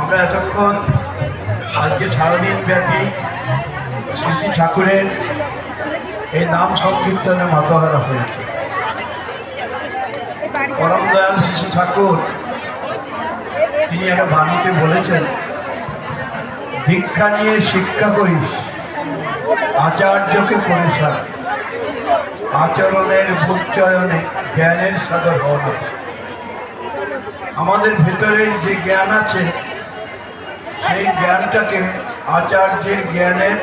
আমরা এতক্ষণ আজকে সারাদিন ব্যাপী শ্রী শ্রী ঠাকুরের এই নাম সংকীর্তনে মাতহারা হয়েছে। পরম দয়াল শ্রী ঠাকুর, তিনি একটা বাণীতে বলেছেন, দীক্ষা নিয়ে শিক্ষা করিস, আচার্যকে করে সার আচরণের বুচ্চয়নে জ্ঞানের সাগর হওয়া আমাদের ভেতরের যে জ্ঞান আছে সেই জ্ঞানটাকে আচার্যের জ্ঞানের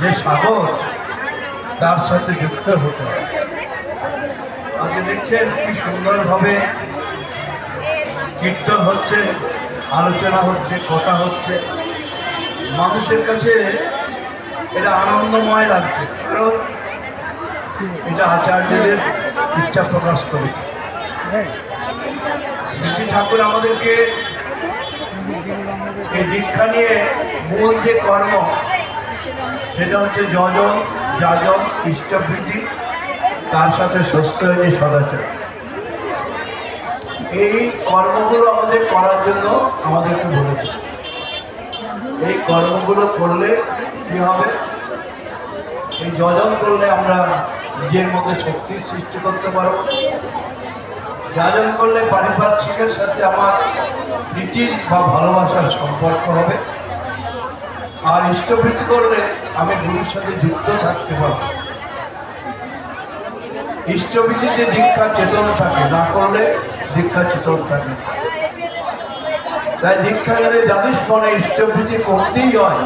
যে সাগর, তার সাথে যুক্ত হতে হবে। আজকে দেখছেন কি সুন্দরভাবে কীর্তন হচ্ছে, আলোচনা হচ্ছে, কথা হচ্ছে। মানুষের কাছে এটা আনন্দময় লাগছে, কারণ এটা আচার্যদের ইচ্ছা প্রকাশ করেছে। শ্রী ঠাকুর আমাদেরকে এই দীক্ষা নিয়ে মূল যে কর্ম, সেটা হচ্ছে যজন, যাজন, ইষ্টভৃতি, তার সাথে সুস্থ হয়নি সদাচার এই কর্মগুলো আমাদের করার জন্য আমাদেরকে বলেছে এই কর্মগুলো করলে কি হবে? এই যজন করলে আমরা নিজের মধ্যে শক্তির সৃষ্টি করতে পারব। যাজন করলে পারিপার্শ্বিকের সাথে আমার প্রীতির বা ভালোবাসার সম্পর্ক হবে। আর ইষ্টভৃতি করলে আমি গুরুর সাথে যুক্ত থাকতে পারব। ইষ্টভীতিতে দীক্ষা, চেতন থাকে। না করলে দীক্ষা, চেতন থাকে না। তাই দীক্ষা গেলে জানিস মনে ইষ্টভীতি করতেই হয়।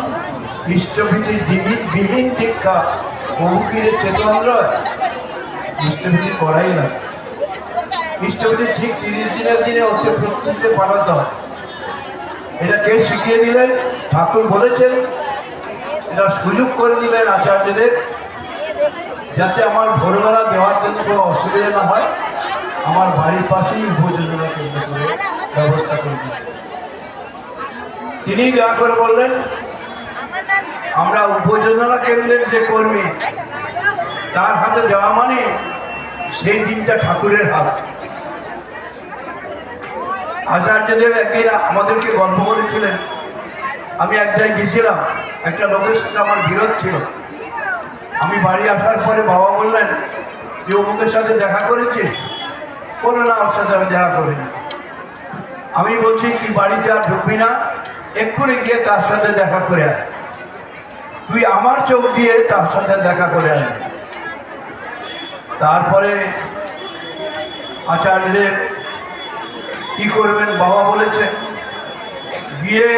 ইষ্টভীতি বিহীন দীক্ষা বহুকিরে চেতন রয়। ইষ্টভীতি করাই লাগে। ইষ্টভীতি ঠিক তিরিশ দিনের দিনে হচ্ছে প্রস্তুতিতে পাঠাতে হয় এটা কে শিখিয়ে দিলেন? ঠাকুর বলেছেন এটা সুযোগ করে দিলেন আচার্যদের, যাতে আমার ভোরবেলা দেওয়ার জন্য কোনো অসুবিধা না হয়। আমার বাড়ির পাশেই উপযোজনা কেন্দ্র করে ব্যবস্থা করে তিনি দয়া করে বললেন, আমরা উপযোজনা কেন্দ্রের যে কর্মী, তার হাতে দেওয়া মানে সেই দিনটা ঠাকুরের হাত। আচার্যদেব একদিন আমাদেরকে গল্প করেছিলেন আমি এক জায়গায় গিয়েছিলাম, একটা লোকের সাথে আমার বিরোধ ছিল। আমি বাড়ি আসার পরে বাবা বললেন, তুই অমুকের সাথে দেখা করেছিস? বলে না, ওর সাথে আমি দেখা করিনি। আমি বলছি, তুই বাড়িতে আর ঢুকবি না, এক্ষুনি গিয়ে তার সাথে দেখা করে আয়। তুই আমার চোখ দিয়ে তার সাথে দেখা করে আয়। তারপরে আচার্যদেব কি করবেন বাবা বলেছে? গিয়ে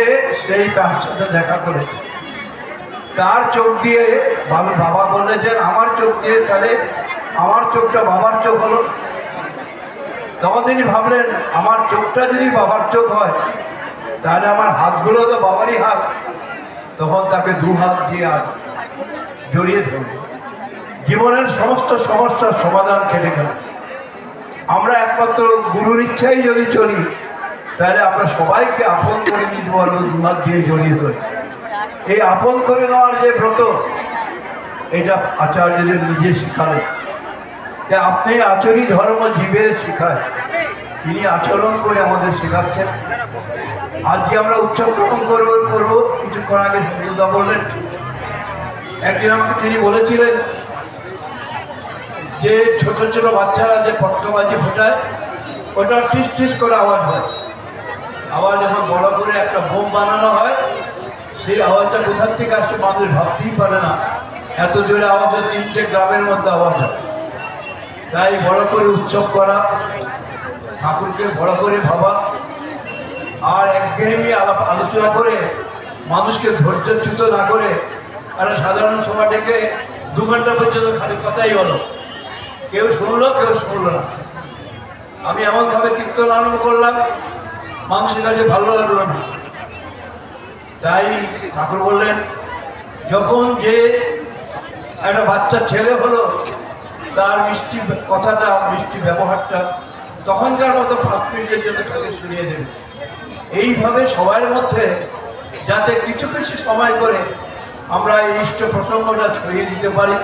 সেই তার সাথে দেখা করেছে তার চোখ দিয়ে ভালো বাবা বললে যে, আমার চোখ দিয়ে তাহলে আমার চোখটা বাবার চোখ হলো। তখন তিনি ভাবলেন, আমার চোখটা যদি বাবার চোখ হয়, তাহলে আমার হাতগুলো তো বাবারই হাত। তখন তাকে দু হাত দিয়ে হাত জড়িয়ে ধরল। জীবনের সমস্ত সমস্যার সমাধান কেটে গেল। আমরা একমাত্র গুরুর ইচ্ছাই যদি চলি, তাহলে আমরা সবাইকে আপন করে নিতে পারব, দু হাত দিয়ে জড়িয়ে ধরে। এই আপন করে নেওয়ার যে ব্রত, এটা আচার্যদের নিজে শিখালেন তাই আপনি আচরি ধর্ম জীবের শিখায়। তিনি আচরণ করে আমাদের শেখাচ্ছেন। আজকে আমরা উৎসব গ্রহণ করব করব, কিছুক্ষণ আগে সুন্দরদা বললেন। একদিন আমাকে তিনি বলেছিলেন যে ছোট ছোট বাচ্চারা যে পটকাবাজি ফোটায় ওটা টিস টিস করে আওয়াজ হয়। আবার যখন বড় করে একটা বোম বানানো হয়, সেই আওয়াজটা কোথার থেকে আসছে মানুষ ভাবতেই পারে না। এত জোরে আওয়াজ হয়, তিনটে গ্রামের মধ্যে আওয়াজ হয়। তাই বড় করে উৎসব করা, ঠাকুরকে বড় করে ভাবা, আর একঘেয়েমি আলাপ আলোচনা করে, মানুষকে ধৈর্যচ্যুত না করে একটা সাধারণ সভা ডেকে দু ঘণ্টা পর্যন্ত খালি কথাই হলো কেউ শুনলো কেউ শুনলো না। আমি এমনভাবে কীর্তন আরম্ভ করলাম মানুষের কাছে ভালো লাগল না। তাই ঠাকুর বললেন, যখন যে একটা বাচ্চা ছেলে হলো, তার মিষ্টি কথাটা, মিষ্টি ব্যবহারটা, তখনকার মতো পাঁচ মিনিটের জন্য তাকে শুনিয়ে দেবে। এইভাবে সবার মধ্যে যাতে কিছু কিছু সময় করে আমরা এই ইষ্ট প্রসঙ্গটা ছড়িয়ে দিতে পারি।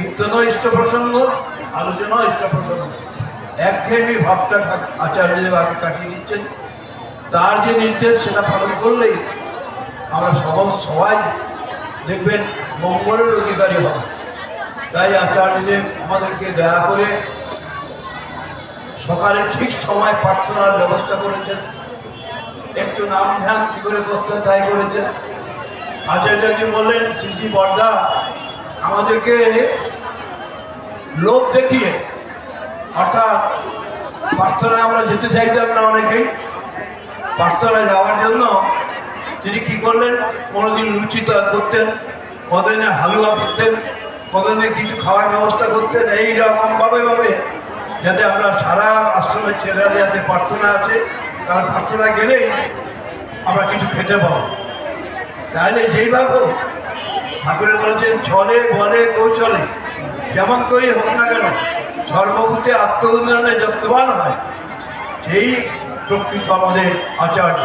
কীর্তনও ইষ্ট প্রসঙ্গ আলোচনাও ইষ্ট প্রসঙ্গ একঘেয়েমি ভাবটা আচার্যদেব আগে কাটিয়ে দিচ্ছেন। তার যে নির্দেশ, সেটা পালন করলেই আমরা সবাই সবাই দেখবেন মঙ্গলের অধিকারী হব। তাই আচার্যদেব আমাদেরকে দয়া করে সকালে ঠিক সময় প্রার্থনার ব্যবস্থা করেছেন। একটু নাম ধ্যান কী করে করতে হয় তাই করেছেন। আচার্যজি বললেন, শ্রীজি বর্দা, আমাদেরকে লোভ দেখিয়ে অর্থাৎ প্রার্থনায় আমরা যেতে চাইতাম না অনেকেই প্রার্থনায় যাওয়ার জন্য তিনি কি করলেন? কোনোদিন লুচি করতেন কদিনে হালুয়া করতেন কদিনে কিছু খাওয়ার ব্যবস্থা করতেন এই রকমভাবে ভাবে যাতে আমরা সারা আশ্রমের ছেলেরা যাতে প্রার্থনা আছে কারণ প্রার্থনা গেলেই আমরা কিছু খেতে পাবো। তাহলে যেইভাবে হোক, ঠাকুরে বলেছেন ছলে বলে কৌশলে। যেমন করি হোক না কেন, সর্বভূতে আত্ম উন্নয়নে যত্নবান হয়। সেই প্রকৃত আমাদের আচার্য।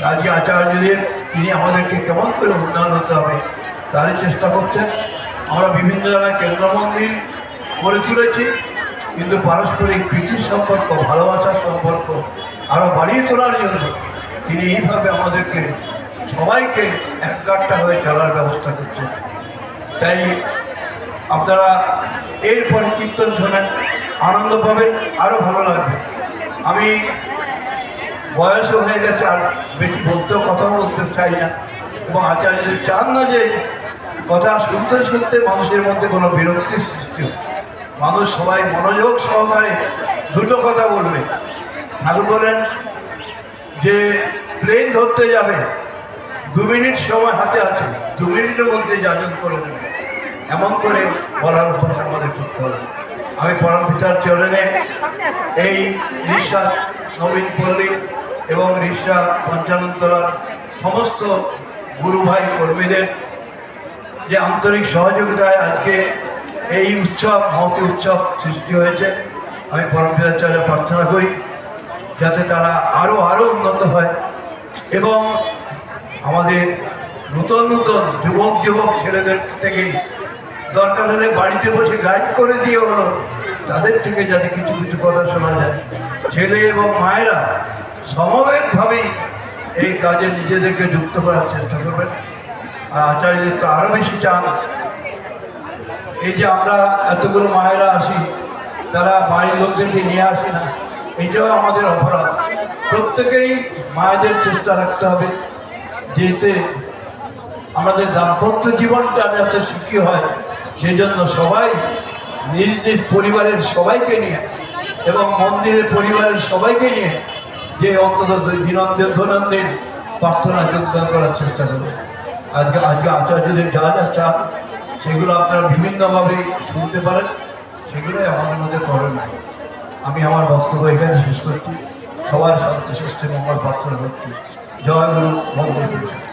কাজী আচার্যদের, তিনি আমাদেরকে কেমন করে উন্নয়ন হতে হবে, তারই চেষ্টা করছেন। আমরা বিভিন্ন জায়গায় কেন্দ্র মন্দির গড়ে তুলেছি, কিন্তু পারস্পরিক প্রীতির সম্পর্ক, ভালোবাসার সম্পর্ক আরও বাড়িয়ে তোলার জন্য তিনি এইভাবে আমাদেরকে সবাইকে একগাট্টা হয়ে চলার ব্যবস্থা করছেন। তাই আপনারা এরপরে কীর্তন শোনেন, আনন্দ পাবেন আরও ভালো লাগবে। আমি বয়সও হয়ে গেছে, আর বেশি বলতেও কথাও বলতে চাই না। এবং আচার্যদের চান না যে কথা শুনতে শুনতে মানুষের মধ্যে কোনো বিরক্তির সৃষ্টি হোক, মানুষ সবাই মনোযোগ সহকারে দুটো কথা বলবে। ঠাকুর বলেন যে প্লেন ধরতে যাবে, দু মিনিট সময় হাতে আছে, দু মিনিটের মধ্যে যাজন করে দেবে এমন করে বলার অভ্যাস আমাদের করতে হবে। আমি পরম পিতার চরণে এই রিসা নবীন পল্লী এবং রিসা পঞ্চানন্তলার সমস্ত গুরু ভাই কর্মীদের যে আন্তরিক সহযোগিতায় আজকে এই উৎসব, মহতি উৎসব সৃষ্টি হয়েছে, আমি পরম পিতার চরণে প্রার্থনা করি যাতে তারা আরও আরও উন্নত হয় এবং আমাদের নূতন নূতন যুবক যুবক ছেলেদের থেকে দরকার হলে বাড়িতে বসে গাইড করে দিয়ে হলো তাদের থেকে যাতে কিছু কিছু কথা শোনা যায়। ছেলে এবং মায়েরা সমবেতভাবেই এই কাজে নিজেদেরকে যুক্ত করার চেষ্টা করবেন। আর আচার্যদের তো আরও বেশি চান এই যে আমরা এতগুলো মায়েরা আসি, তারা বাড়ির লোকদেরকে নিয়ে আসি না। এটাও আমাদের অপরাধ। প্রত্যেকেই মায়েদের চেষ্টা রাখতে হবে যেতে আমাদের দাম্পত্য জীবনটা যাতে সুখী হয়। সেই জন্য সবাই নিজ নিজ পরিবারের সবাইকে নিয়ে এবং মন্দিরের পরিবারের সবাইকে নিয়ে যে অন্তত দুই দিনন্দিন প্রার্থনা যোগদান করার চেষ্টা করবে। আজকে আজকে আচার্যদের যা যা চান, সেগুলো আপনারা বিভিন্নভাবে শুনতে পারেন। সেগুলোই আমাদের মধ্যে করেন নাই আমি আমার বক্তব্য এখানে শেষ করছি। সবার শান্তি সৃষ্টি মঙ্গল প্রার্থনা করছি। জয় গুরু কৃষ্ণ